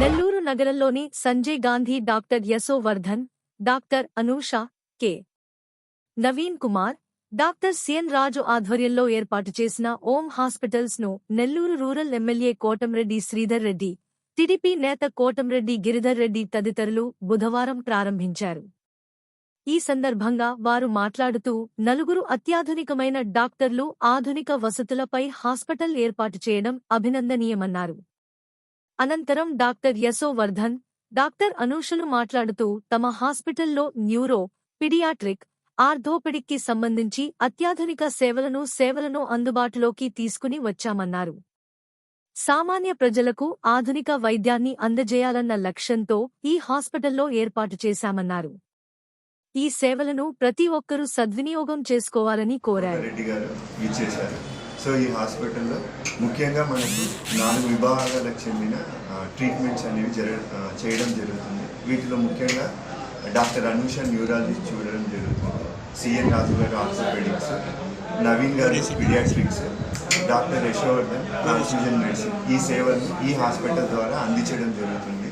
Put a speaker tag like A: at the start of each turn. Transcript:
A: నెల్లూరు నగరంలోని Sanjay Gandhi doctor Yashovardhan doctor Anusha K. Naveen Kumar doctor C N Raju ఆధ్వర్యంలో ఏర్పాటు చేసిన Om హాస్పిటల్స్ను Nellore rural MLA Kotamreddy Sridhar Reddy TDP నేత కోటంరెడ్డి గిరిధర్ రెడ్డి తదితరులు బుధవారం ప్రారంభించారు. ఈ సందర్భంగా వారు మాట్లాడుతూ నలుగురు అత్యాధునికమైన డాక్టర్లు ఆధునిక వసతులపై హాస్పిటల్ ఏర్పాటు చేయడం అభినందనీయమన్నారు. అనంతరం డాక్టర్ యశోవర్ధన్ డాక్టర్ అనూషలు మాట్లాడుతూ తమ హాస్పిటల్లో న్యూరో పిడియాట్రిక్ ఆర్థోపెడిక్కి సంబంధించి అత్యాధునిక సేవలను సేవలను అందుబాటులోకి తీసుకుని వచ్చామన్నారు. సామాన్య ప్రజలకు ఆధునిక వైద్యాన్ని అందజేయాలన్న లక్ష్యంతో ఈ హాస్పిటల్లో ఏర్పాటు చేశామన్నారు. ఈ సేవలను ప్రతి ఒక్కరూ సద్వినియోగం చేసుకోవాలని కోరారు.
B: సో ఈ హాస్పిటల్లో ముఖ్యంగా మనకు నాలుగు విభాగాలకు చెందిన ట్రీట్మెంట్స్ అనేవి జర చేయడం జరుగుతుంది. వీటిలో ముఖ్యంగా డాక్టర్ అనూష న్యూరాలజీ చూడడం జరుగుతుంది. సిఎన్ రాజు garu orthopaedics Naveen garu paediatrics doctor Yashovardhan transfusion medicine ఈ సేవలను ఈ హాస్పిటల్ ద్వారా అందించడం జరుగుతుంది.